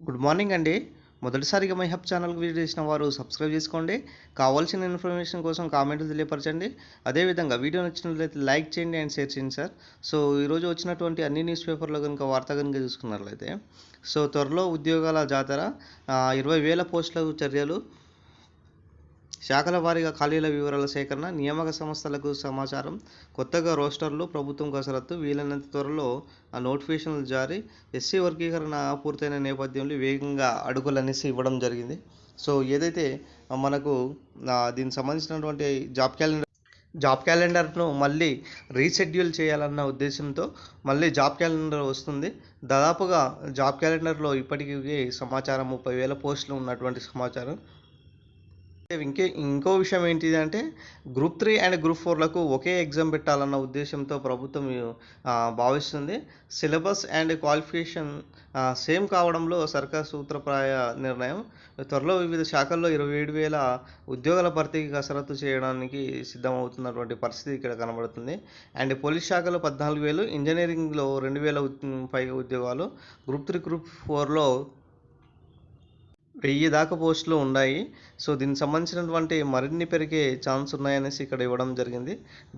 Good morning అండి. మొదటిసారిగా my hub ఛానల్కి విజిట్ చేసిన వారు సబ్స్క్రైబ్ చేసుకోండి. కావాల్సిన ఇన్ఫర్మేషన్ కోసం కామెంట్లు తెలియపరచండి. అదేవిధంగా వీడియో నచ్చినట్లయితే లైక్ చేయండి అండ్ షేర్ చేయండి సార్. సో ఈరోజు వచ్చినటువంటి అన్ని న్యూస్ పేపర్లో కనుక వార్త కనుక చూసుకున్నట్లయితే సో త్వరలో ఉద్యోగాల జాతర ఇరవై వేల పోస్టుల చర్యలు శాఖల వారీగా ఖాళీల వివరాల సేకరణ నియామక సంస్థలకు సమాచారం కొత్తగా రోస్టర్లు ప్రభుత్వం కసరత్తు వీలైనంత త్వరలో ఆ నోటిఫికేషన్లు జారీ ఎస్సీ వర్గీకరణ పూర్తయిన నేపథ్యంలో వేగంగా అడుగులు అనేసి ఇవ్వడం జరిగింది. సో ఏదైతే మనకు దీనికి సంబంధించినటువంటి జాబ్ క్యాలెండర్ జాబ్ క్యాలెండర్ను మళ్ళీ రీషెడ్యూల్ చేయాలన్న ఉద్దేశంతో మళ్ళీ జాబ్ క్యాలెండర్ వస్తుంది. దాదాపుగా జాబ్ క్యాలెండర్లో ఇప్పటికీ సమాచారం ముప్పై వేల పోస్టులు ఉన్నటువంటి సమాచారం. ఇంకే ఇంకో విషయం ఏంటిది అంటే గ్రూప్ త్రీ అండ్ గ్రూప్ ఫోర్లకు ఒకే ఎగ్జామ్ పెట్టాలన్న ఉద్దేశంతో ప్రభుత్వం భావిస్తుంది. సిలబస్ అండ్ క్వాలిఫికేషన్ సేమ్ కావడంలో సర్కార్ సూత్రప్రాయ నిర్ణయం. త్వరలో వివిధ శాఖల్లో ఇరవై ఏడు వేల ఉద్యోగాల భర్తీకి కసరత్తు చేయడానికి సిద్ధమవుతున్నటువంటి పరిస్థితి ఇక్కడ కనబడుతుంది. అండ్ పోలీస్ శాఖలో పద్నాలుగు వేలు ఇంజనీరింగ్లో రెండు వేల పైగా ఉద్యోగాలు. గ్రూప్ త్రీ గ్రూప్ ఫోర్లో వెయ్యి దాకా పోస్టులు ఉన్నాయి. సో దీనికి సంబంధించినటువంటి మరిన్ని పెరిగే ఛాన్స్ ఉన్నాయనేసి ఇక్కడ ఇవ్వడం జరిగింది.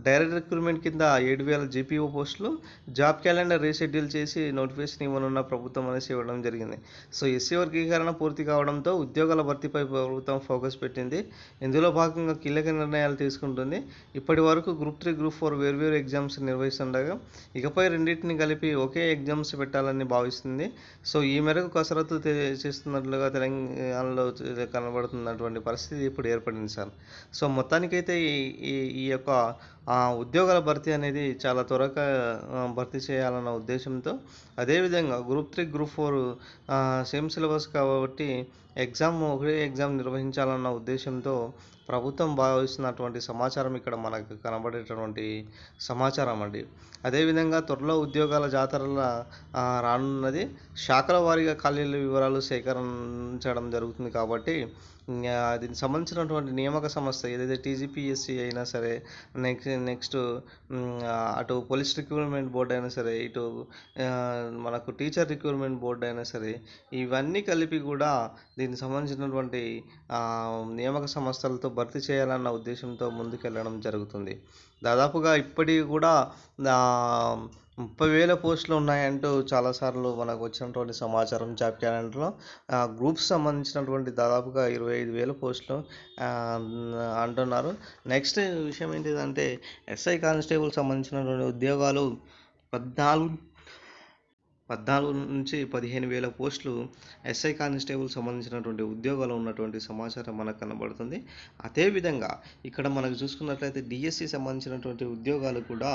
డైరెక్ట్ రిక్రూట్మెంట్ కింద ఏడు వేల జీపీఓ పోస్టులు జాబ్ క్యాలెండర్ రీషెడ్యూల్ చేసి నోటిఫికేషన్ ఇవ్వనున్న ప్రభుత్వం అనేసి ఇవ్వడం జరిగింది. సో ఎస్సీ వర్గీకరణ పూర్తి కావడంతో ఉద్యోగాల భర్తీపై ప్రభుత్వం ఫోకస్ పెట్టింది. ఇందులో భాగంగా కీలక నిర్ణయాలు తీసుకుంటుంది. ఇప్పటి వరకు గ్రూప్ త్రీ గ్రూప్ ఫోర్ వేర్వేరు ఎగ్జామ్స్ నిర్వహిస్తుండగా ఇకపై రెండింటిని కలిపి ఒకే ఎగ్జామ్స్ పెట్టాలని భావిస్తుంది. సో ఈ మేరకు కసరత్తు చేస్తున్నట్లుగా తెలంగాణ అందులో కనబడుతున్నటువంటి పరిస్థితి ఇప్పుడు ఏర్పడింది సార్. సో మొత్తానికైతే ఈ ఈ- ఈ యొక్క ఉద్యోగాల భర్తీ అనేది చాలా త్వరగా భర్తీ చేయాలన్న ఉద్దేశంతో అదేవిధంగా group three group four same syllabus కాబట్టి ఎగ్జామ్ ఒకే ఎగ్జామ్ నిర్వహించాలన్న ఉద్దేశంతో ప్రభుత్వం భావిస్తున్నటువంటి సమాచారం ఇక్కడ మనకు కనబడేటటువంటి సమాచారం అండి. అదేవిధంగా త్వరలో ఉద్యోగాల జాతరల రానున్నది శాఖల వారీగా ఖాళీల వివరాలు సేకరించడం జరుగుతుంది కాబట్టి దీనికి సంబంధించినటువంటి నియామక సంస్థ ఏదైతే టీజీపీఎస్సీ అయినా సరే నెక్స్ట్ నెక్స్ట్ అటు పోలీస్ రిక్రూట్మెంట్ బోర్డు అయినా సరే ఇటు మనకు టీచర్ రిక్రూట్మెంట్ బోర్డు అయినా సరే ఇవన్నీ కలిపి కూడా దీనికి సంబంధించినటువంటి నియామక సంస్థలతో భర్తీ చేయాలన్న ఉద్దేశంతో ముందుకెళ్ళడం జరుగుతుంది. దాదాపుగా ఇప్పటికి కూడా ముప్పై వేల పోస్టులు ఉన్నాయంటూ చాలాసార్లు మనకు వచ్చినటువంటి సమాచారం జాబ్ క్యాలెండర్లో గ్రూప్స్ సంబంధించినటువంటి దాదాపుగా ఇరవై ఐదు వేల పోస్టులు అంటున్నారు. నెక్స్ట్ విషయం ఏంటిదంటే ఎస్ఐ కానిస్టేబుల్ సంబంధించినటువంటి ఉద్యోగాలు పద్నాలుగు పద్నాలుగు నుంచి పదిహేను వేల పోస్టులు ఎస్ఐ కానిస్టేబుల్ సంబంధించినటువంటి ఉద్యోగాలు ఉన్నటువంటి సమాచారం మనకు కనబడుతుంది. అదేవిధంగా ఇక్కడ మనకు చూసుకున్నట్లయితే డిఎస్సి సంబంధించినటువంటి ఉద్యోగాలు కూడా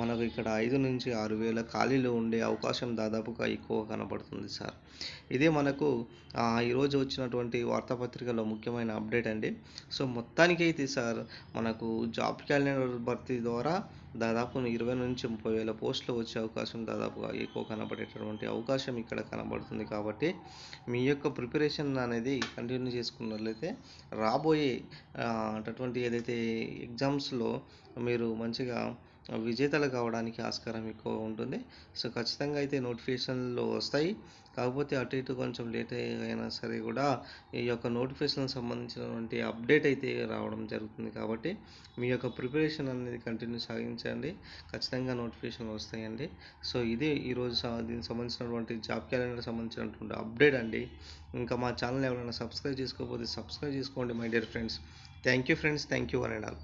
మనకు ఇక్కడ ఐదు నుంచి ఆరు వేల ఖాళీలు ఉండే అవకాశం దాదాపుగా ఎక్కువ కనబడుతుంది సార్. ఇదే మనకు ఈరోజు వచ్చినటువంటి వార్తాపత్రికలో ముఖ్యమైన అప్డేట్ అండి. సో మొత్తానికైతే సార్ మనకు జాబ్ క్యాలెండర్ భర్తీ ద్వారా దాదాపు ఇరవై నుంచి ముప్పై వేల పోస్టులు వచ్చే అవకాశం దాదాపుగా ఎక్కువ కనబడేటటువంటి అవకాశం ఇక్కడ కనబడుతుంది కాబట్టి మీ యొక్క ప్రిపరేషన్ అనేది కంటిన్యూ చేసుకున్నట్లయితే రాబోయే అటువంటి ఏదైతే ఎగ్జామ్స్లో మీరు మంచిగా విజేతలు కావడానికి ఆస్కారం ఎక్కువ ఉంటుంది. సో ఖచ్చితంగా అయితే నోటిఫికేషన్లు వస్తాయి. కాకపోతే అటు ఇటు కొంచెం లేట్ అయినా సరే కూడా ఈ యొక్క నోటిఫికేషన్ సంబంధించినటువంటి అప్డేట్ అయితే రావడం జరుగుతుంది కాబట్టి మీ యొక్క ప్రిపరేషన్ అనేది కంటిన్యూ సాగించండి. ఖచ్చితంగా నోటిఫికేషన్ వస్తాయండి. సో ఇదే ఈరోజు దీనికి సంబంధించినటువంటి జాబ్ క్యాలెండర్ సంబంధించినటువంటి అప్డేట్ అండి. ఇంకా మా ఛానల్ ఎవరైనా సబ్స్క్రైబ్ చేసుకోకపోతే సబ్స్క్రైబ్ చేసుకోండి my dear friends. Thank you friends. Thank you one and all.